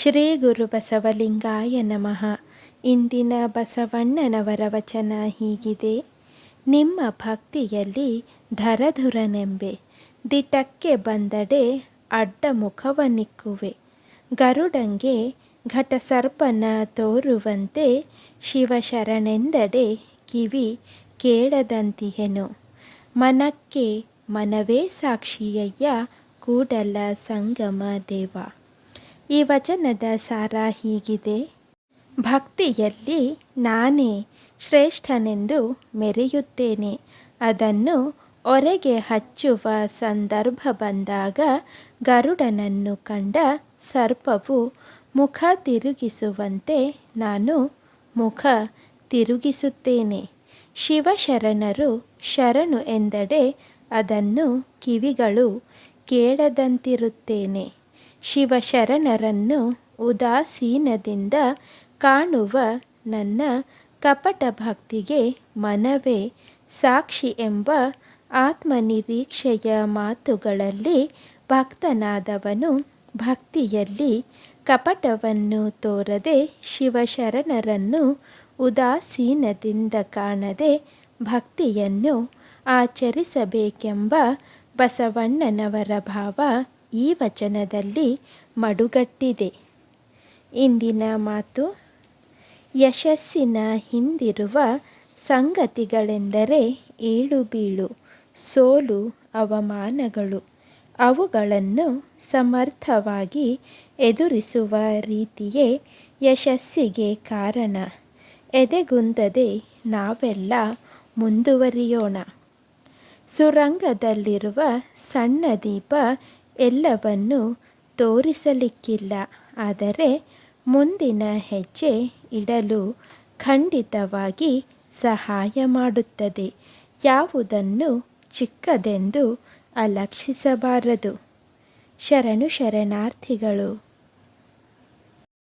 ಶ್ರೀ ಗುರು ಬಸವಲಿಂಗಾಯ ನಮಃ. ಇಂದಿನ ಬಸವಣ್ಣನವರ ವಚನ ಹೀಗಿದೆ. ನಿಮ್ಮ ಭಕ್ತಿಯಲ್ಲಿ ಧರಧುರನೆಂಬೆ. ದಿಟಕ್ಕೆ ಬಂದಡೆ ಅಡ್ಡ ಮುಖವನಿಕ್ಕುವೆ ಗರುಡಂಗೆ ಘಟಸರ್ಪನ ತೋರುವಂತೆ ಶಿವಶರಣೆಂದಡೆ ಕಿವಿ ಕೇಳದಂತಿಹೆನು. ಮನಕ್ಕೆ ಮನವೇ ಸಾಕ್ಷಿಯಯ್ಯ ಕೂಡಲ ಸಂಗಮ ದೇವ. ಈ ವಚನದ ಸಾರ ಹೀಗಿದೆ. ಭಕ್ತಿಯಲ್ಲಿ ನಾನೇ ಶ್ರೇಷ್ಠನೆಂದು ಮೆರೆಯುತ್ತೇನೆ. ಅದನ್ನು ಒರೆಗೆ ಹಚ್ಚುವ ಸಂದರ್ಭ ಬಂದಾಗ ಗರುಡನನ್ನು ಕಂಡ ಸರ್ಪವು ಮುಖ ತಿರುಗಿಸುವಂತೆ ನಾನು ಮುಖ ತಿರುಗಿಸುತ್ತೇನೆ. ಶಿವಶರಣರು ಶರಣು ಎಂದಡೆ ಅದನ್ನು ಕಿವಿಗಳು ಕೇಳದಂತಿರುತ್ತೇನೆ. ಶಿವಶರಣರನ್ನು ಉದಾಸೀನದಿಂದ ಕಾಣುವ ನನ್ನ ಕಪಟ ಭಕ್ತಿಗೆ ಮನವೇ ಸಾಕ್ಷಿ ಎಂಬ ಆತ್ಮನಿರೀಕ್ಷೆಯ ಮಾತುಗಳಲ್ಲಿ ಭಕ್ತನಾದವನು ಭಕ್ತಿಯಲ್ಲಿ ಕಪಟವನ್ನು ತೋರದೆ ಶಿವಶರಣರನ್ನು ಉದಾಸೀನದಿಂದ ಕಾಣದೆ ಭಕ್ತಿಯನ್ನು ಆಚರಿಸಬೇಕೆಂಬ ಬಸವಣ್ಣನವರ ಭಾವ ಈ ವಚನದಲ್ಲಿ ಮಡುಗಟ್ಟಿದೆ. ಇಂದಿನ ಮಾತು, ಯಶಸ್ಸಿನ ಹಿಂದಿರುವ ಸಂಗತಿಗಳೆಂದರೆ ಏಳು ಬೀಳು ಸೋಲು, ಅವಮಾನಗಳು. ಅವುಗಳನ್ನು ಸಮರ್ಥವಾಗಿ ಎದುರಿಸುವ ರೀತಿಯೇ ಯಶಸ್ಸಿಗೆ ಕಾರಣ. ಎದೆಗುಂದದೆ ನಾವೆಲ್ಲ ಮುಂದುವರಿಯೋಣ. ಸುರಂಗದಲ್ಲಿರುವ ಸಣ್ಣ ದೀಪ ಎಲ್ಲವನ್ನು ತೋರಿಸಲಿಕ್ಕಿಲ್ಲ. ಆದರೆ ಮುಂದಿನ ಹೆಜ್ಜೆ ಇಡಲು ಖಂಡಿತವಾಗಿ ಸಹಾಯ ಮಾಡುತ್ತದೆ. ಯಾವುದನ್ನು ಚಿಕ್ಕದೆಂದು ಅಲಕ್ಷಿಸಬಾರದು. ಶರಣು ಶರಣಾರ್ಥಿಗಳು